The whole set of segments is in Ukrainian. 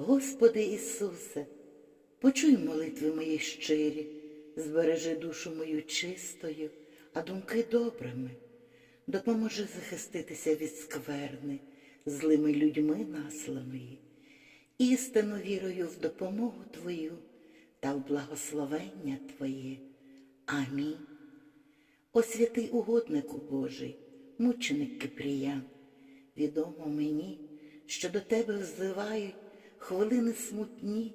Господи Ісусе, почуй молитви мої щирі, збережи душу мою чистою, а думки добрими. Допоможи захиститися від скверни, злими людьми насланої, істину вірою в допомогу Твою та в благословення Твоє. Амінь. О святий угоднику Божий, мученик Кипріян, відомо мені, що до тебе взивають хвилини смутні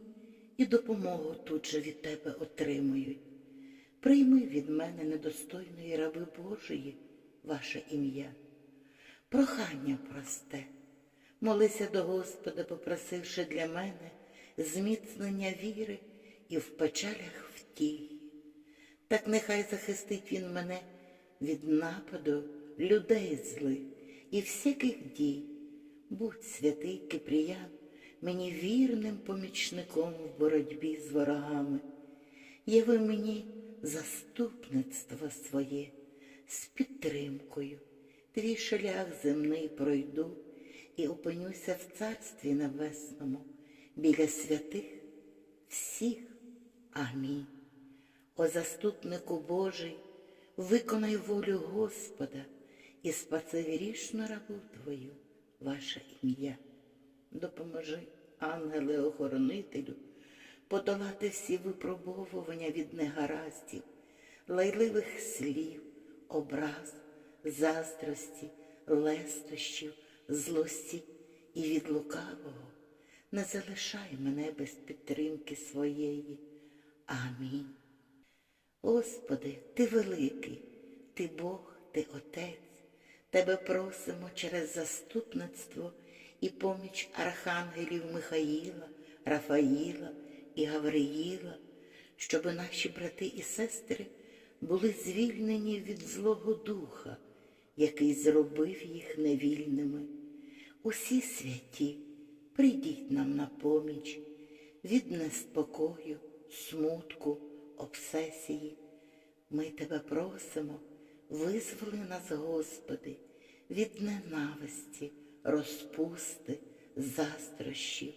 і допомогу тут же від тебе отримують. Прийми від мене недостойної раби Божої ваше ім'я. Прохання просте, молися до Господа, попросивши для мене зміцнення віри і в печалях втіхи. Так нехай захистить він мене від нападу людей злих і всяких дій. Будь святий Кипріян, мені вірним помічником в боротьбі з ворогами. Яви мені заступництво своє з підтримкою, твій шлях земний пройду і опинюся в Царстві Небесному біля святих всіх. Амінь. О заступнику Божий, виконай волю Господа і спаси грішну рабу Твою, ваше ім'я. Допоможи, ангеле-охоронителю, подолати всі випробовування від негараздів, лайливих слів, образ, заздрості, лестощів, злості і від лукавого. Не залишай мене без підтримки своєї. Амінь. Господи, Ти великий, Ти Бог, Ти Отець. Тебе просимо через заступництво і поміч архангелів Михаїла, Рафаїла і Гавриїла, щоб наші брати і сестри були звільнені від Злого Духа, який зробив їх невільними. Усі святі, прийдіть нам на поміч від неспокою, смутку, обсесії. Ми тебе просимо, визволи нас, Господи, від ненависті, розпусти, заздрощів.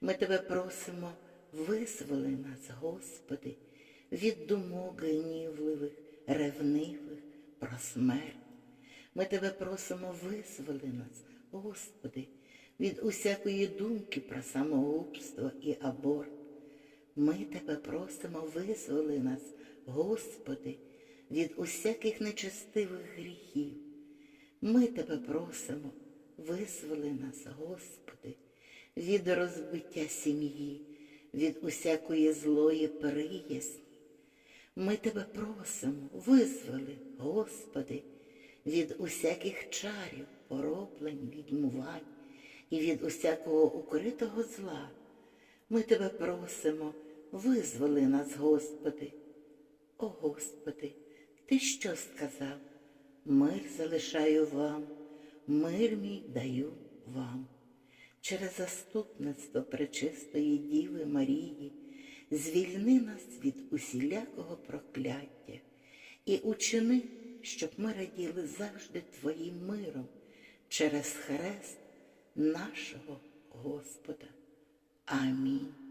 Ми тебе просимо, визволи нас, Господи, від думок гнівливих, ревнивих про смерть. Ми тебе просимо, визволи нас, Господи, від усякої думки про самогубство і аборт. Ми тебе просимо, визволи нас, Господи, від усяких нечестивих гріхів. Ми тебе просимо, визволи нас, Господи, від розбиття сім'ї, від усякої злої приязні. Ми тебе просимо, визволи, Господи, від усяких чарів, пороблень, відмувань і від усякого укритого зла. Ми тебе просимо, визволи нас, Господи. О Господи, Ти що сказав? Мир залишаю вам, мир мій даю вам. Через заступництво пречистої Діви Марії звільни нас від усілякого прокляття і учини, щоб ми раділи завжди Твоїм миром через хрест нашого Господа. Амінь.